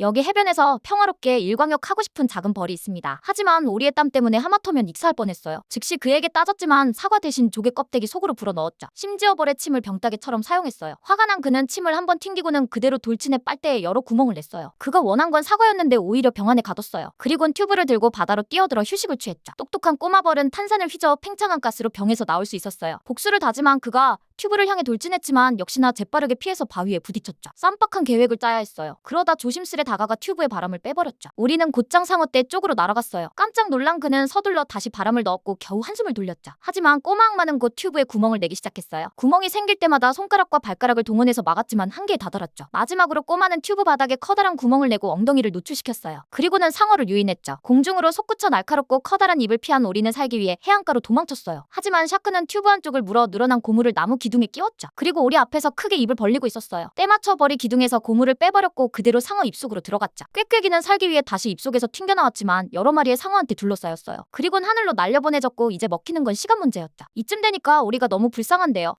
여기 해변에서 평화롭게 일광욕 하고 싶은 작은 벌이 있습니다. 하지만 오리의 땀 때문에 하마터면 익사할 뻔했어요. 즉시 그에게 따졌지만 사과 대신 조개 껍데기 속으로 불어 넣었죠. 심지어 벌의 침을 병따개처럼 사용했어요. 화가 난 그는 침을 한번 튕기고는 그대로 돌진해 빨대에 여러 구멍을 냈어요. 그가 원한 건 사과였는데 오히려 병 안에 가뒀어요. 그리곤 튜브를 들고 바다로 뛰어들어 휴식을 취했죠. 똑똑한 꼬마 벌은 탄산을 휘저어 팽창한 가스로 병에서 나올 수 있었어요. 복수를 다짐한 그가 튜브를 향해 돌진했지만 역시나 재빠르게 피해서 바위에 부딪혔죠. 쌈박한 계획을 짜야 했어요. 그러다 조심스레 다가가 튜브에 바람을 빼버렸죠. 우리는 곧장 상어 떼 쪽으로 날아갔어요. 깜짝 놀란 그는 서둘러 다시 바람을 넣었고 겨우 한숨을 돌렸죠. 하지만 꼬마 악마는 곧 튜브에 구멍을 내기 시작했어요. 구멍이 생길 때마다 손가락과 발가락을 동원해서 막았지만 한계에 다다랐죠. 마지막으로 꼬마는 튜브 바닥에 커다란 구멍을 내고 엉덩이를 노출시켰어요. 그리고는 상어를 유인했죠. 공중으로 솟구쳐 날카롭고 커다란 입을 피한 오리는 살기 위해 해안가로 도망쳤어요. 하지만 샤크는 튜브 한쪽을 물어 늘어난 고무를 나무 기 둥에 끼웠죠. 그리고 오리 앞에서 크게 입을 벌리고 있었어요. 때맞춰 벌이 기둥에서 고무를 빼버렸고 그대로 상어 입속으로 들어갔죠. 꾀꾀기는 살기 위해 다시 입속에서 튕겨나왔지만 여러 마리의 상어한테 둘러싸였어요. 그리곤 하늘로 날려보내졌고 이제 먹히는 건 시간 문제였죠. 이쯤 되니까 오리가 너무 불쌍한데요.